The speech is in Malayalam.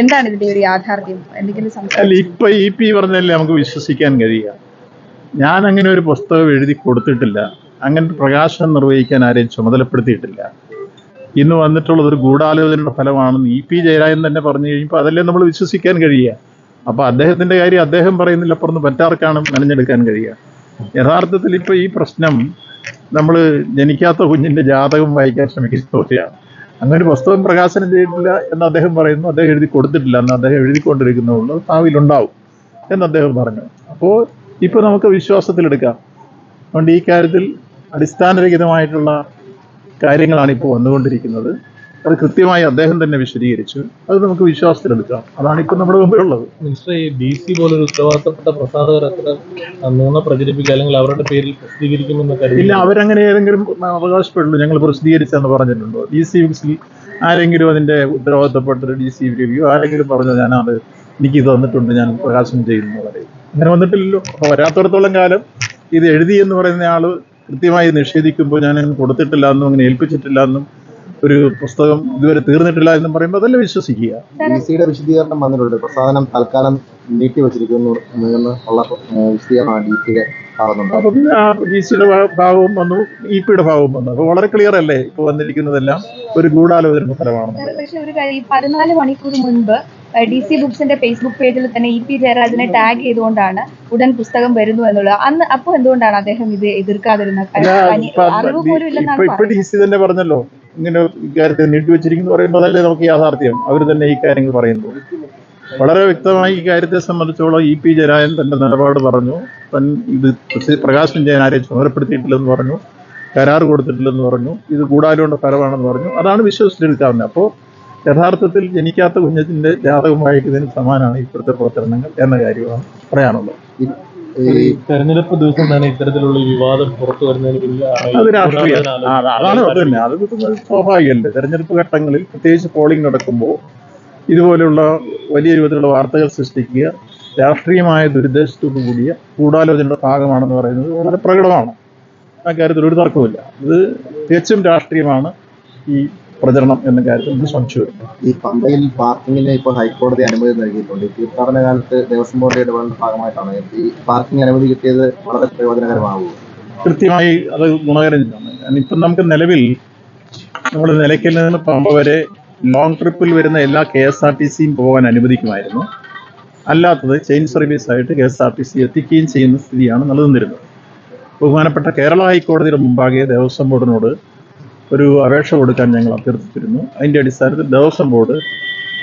എന്താണ് ഇതിന്റെ ഒരു യാഥാർത്ഥ്യം? എന്തെങ്കിലും അല്ല ഇപ്പൊ ഇ പി പറഞ്ഞല്ലേ നമുക്ക് വിശ്വസിക്കാൻ കഴിയുക? ഞാൻ അങ്ങനെ ഒരു പുസ്തകം എഴുതി കൊടുത്തിട്ടില്ല. അങ്ങനെ പ്രകാശനം നിർവഹിക്കാൻ ആരെയും ചുമതലപ്പെടുത്തിയിട്ടില്ല. ഇന്ന് വന്നിട്ടുള്ളത് ഒരു ഗൂഢാലോചനയുടെ ഫലമാണെന്ന് ഇ പി ജയരാജൻ തന്നെ പറഞ്ഞു കഴിയുമ്പോൾ അതല്ലേ നമ്മൾ വിശ്വസിക്കാൻ കഴിയുക? അപ്പൊ അദ്ദേഹത്തിന്റെ കാര്യം അദ്ദേഹം പറയുന്നില്ല അപ്പുറത്ത് മറ്റാർക്കാണ് മെനഞ്ഞെടുക്കാൻ കഴിയുക? യഥാർത്ഥത്തിൽ ഇപ്പൊ ഈ പ്രശ്നം നമ്മൾ ജനിക്കാത്ത കുഞ്ഞിന്റെ ജാതകം വായിക്കാൻ ശ്രമിക്കുന്ന പോലെയാണ് അങ്ങനെ പുസ്തകം പ്രകാശനം ചെയ്തിട്ടില്ല എന്ന് അദ്ദേഹം പറയുന്നു. അദ്ദേഹം എഴുതി കൊടുത്തിട്ടില്ല എന്ന് അദ്ദേഹം എഴുതിക്കൊണ്ടിരിക്കുന്നുള്ളൂ ഭാവിയിലുണ്ടാവും എന്ന് അദ്ദേഹം പറഞ്ഞു. അപ്പോൾ ഇപ്പോൾ നമുക്ക് വിശ്വാസത്തിലെടുക്കാം. അതുകൊണ്ട് ഈ കാര്യത്തിൽ അടിസ്ഥാനരഹിതമായിട്ടുള്ള കാര്യങ്ങളാണ് ഇപ്പോൾ വന്നുകൊണ്ടിരിക്കുന്നത്. അത് കൃത്യമായി അദ്ദേഹം തന്നെ വിശദീകരിച്ചു. അത് നമുക്ക് വിശ്വാസത്തിലെടുക്കാം. അതാണ് ഇപ്പോൾ നമ്മുടെ മുമ്പിലുള്ളത്. മിനിസ്റ്റർ ഈ ഡി സി പോലൊരു ഉത്തരവാദിത്തപ്പെട്ട പ്രസാധകർ അത്ര നുണ പ്രചരിപ്പിക്കുക അല്ലെങ്കിൽ അവരുടെ പേരിൽ പ്രസിദ്ധീകരിക്കുമെന്ന് ഇല്ല കരുതില്ല അവരങ്ങനെ ഏതെങ്കിലും അവകാശപ്പെടുള്ളൂ. ഞങ്ങൾ പ്രസിദ്ധീകരിച്ചെന്ന് പറഞ്ഞിട്ടുണ്ടോ? ഡി സി ബുക്സിൽ ആരെങ്കിലും അതിന്റെ ഉത്തരവാദിത്തപ്പെട്ട ഡി സി റിവ്യൂ ആരെങ്കിലും പറഞ്ഞു ഞാനത് എനിക്ക് ഇത് തന്നിട്ടുണ്ട് ഞാൻ പ്രകാശനം ചെയ്യുന്നു പറയും. അങ്ങനെ വന്നിട്ടില്ലല്ലോ. അപ്പോൾ വരാത്തോടത്തോളം കാലം ഇത് എഴുതി എന്ന് പറയുന്ന ആൾ കൃത്യമായി നിഷേധിക്കുമ്പോൾ ഞാൻ കൊടുത്തിട്ടില്ല എന്നും അങ്ങനെ ഏൽപ്പിച്ചിട്ടില്ല എന്നും ഒരു പുസ്തകം ഇതുവരെ തീർന്നിട്ടില്ല എന്നും പറയുമ്പോൾ അതല്ല വിശ്വസിക്കുക? ഡി സിയുടെ വിശദീകരണം വന്നിട്ടുണ്ട്. പ്രസാധനം തൽക്കാലം നീട്ടി വെച്ചിരിക്കുന്നു എന്നുള്ള ഉള്ള വിശദീകരണമാണ് ഡി സിയുടെ അപ്പൊ ഡി സിയുടെ ഭാഗവും വന്നു ഇ പിയുടെ ഭാഗവും വന്നു. അപ്പൊ വളരെ ക്ലിയർ അല്ലേ ഇപ്പൊ വന്നിരിക്കുന്നതെല്ലാം? ഒരു ഗൂഢാലോചന ഫലമാണ് പക്ഷേ ഒരു കാര്യം പതിനാല് മണിക്കൂർ മുൻപ് ഡി സി ബുക്സിന്റെ ഫേസ്ബുക്ക് പേജിൽ തന്നെ ഇ പി ജയരാജനെ ടാഗ് ചെയ്തുകൊണ്ടാണ് ഉടൻ പുസ്തകം വരുന്നു എന്നുള്ളത്. അന്ന് അപ്പോൾ എന്തുകൊണ്ടാണ് അദ്ദേഹം ഇത് ഇപ്പൊ അറിവ് പോലും ഇല്ലെന്നാണ് ഡി സി തന്നെ പറഞ്ഞല്ലോ. ഇങ്ങനെ ഇക്കാര്യത്തെ നീട്ടിവെച്ചിരിക്കുന്നു പറയുമ്പോൾ അതല്ലേ നമുക്ക് യാഥാർത്ഥ്യം? അവർ തന്നെ ഈ കാര്യങ്ങൾ പറയുന്നു. വളരെ വ്യക്തമായി ഈ കാര്യത്തെ സംബന്ധിച്ചോളം ഇ പി ജയരാജൻ തന്റെ നിലപാട് പറഞ്ഞു. തൻ ഇത് പ്രകാശനം ചെയ്യാൻ ആരെയും ചുമതലപ്പെടുത്തിയിട്ടില്ലെന്ന് പറഞ്ഞു. കരാർ കൊടുത്തിട്ടില്ലെന്ന് പറഞ്ഞു. ഇത് കൂടാലോണ്ട ഫലമാണെന്ന് പറഞ്ഞു. അതാണ് വിശ്വസിച്ചെടുക്കാവുന്നത് അപ്പോൾ യഥാർത്ഥത്തിൽ ജനിക്കാത്ത കുഞ്ഞത്തിന്റെ ജാതകമായിട്ട് ഇതിന് സമാനമാണ് ഇപ്പോഴത്തെ പ്രവർത്തനങ്ങൾ എന്ന കാര്യമാണ് പറയാനുള്ളത്. ഈ തെരഞ്ഞെടുപ്പ് ദിവസം തന്നെ ഇത്തരത്തിലുള്ള വിവാദം പുറത്തു വരുന്നതിന് അത് രാഷ്ട്രീയം. അതാണ് അത് തന്നെ. അത് സ്വാഭാവികമല്ലേ തെരഞ്ഞെടുപ്പ് ഘട്ടങ്ങളിൽ പ്രത്യേകിച്ച് പോളിംഗ് നടക്കുമ്പോൾ ഇതുപോലെയുള്ള വലിയ രൂപത്തിലുള്ള വാർത്തകൾ സൃഷ്ടിക്കുക രാഷ്ട്രീയമായ ദുരുദ്ദേശത്തോടു കൂടിയ ഗൂഢാലോചനയുടെ ഭാഗമാണെന്ന് പറയുന്നത് വളരെ പ്രകടമാണ്. ആ കാര്യത്തിൽ ഒരു തർക്കവുമില്ല. ഇത് തികച്ചും രാഷ്ട്രീയമാണ്. ഈ പ്രചരണം എന്ന കാര്യത്തിൽ നമുക്ക് സംശയമില്ല ഈ പമ്പയിൽ പാർക്കിങ്ങിന് ഇപ്പോൾ ഹൈക്കോടതി അനുമതി നൽകിയിട്ടുണ്ട്. ഈ തീർത്ഥാടന കാലത്ത് ദേവസ്വം ബോർഡ് ഇടപെടലിന്റെ ഭാഗമായിട്ടാണ് ഈ പാർക്കിംഗ് അനുമതി കിട്ടിയത് വളരെ പ്രയോജനകരമാകും കൃത്യമായി അത് ഗുണകരം ചെയ്യണം ഇപ്പം നമുക്ക് നിലവിൽ നമ്മൾ നിലയ്ക്കൽ നിന്ന് പമ്പ വരെ ലോങ് ട്രിപ്പിൽ വരുന്ന എല്ലാ കെ എസ് ആർ ടി സിയും പോകാൻ അനുവദിക്കുമായിരുന്നു. അല്ലാത്തത് ചെയിൻ സർവീസ് ആയിട്ട് K S R T C എത്തിക്കുകയും ചെയ്യുന്ന സ്ഥിതിയാണ് നിലനിന്നിരുന്നത്. ബഹുമാനപ്പെട്ട കേരള ഹൈക്കോടതിയുടെ മുമ്പാകെ ദേവസ്വം ബോർഡിനോട് ഒരു അപേക്ഷ കൊടുക്കാൻ ഞങ്ങൾ അഭ്യർത്ഥിച്ചിരുന്നു. അതിന്റെ അടിസ്ഥാനത്തിൽ ദേവസ്വം ബോർഡ്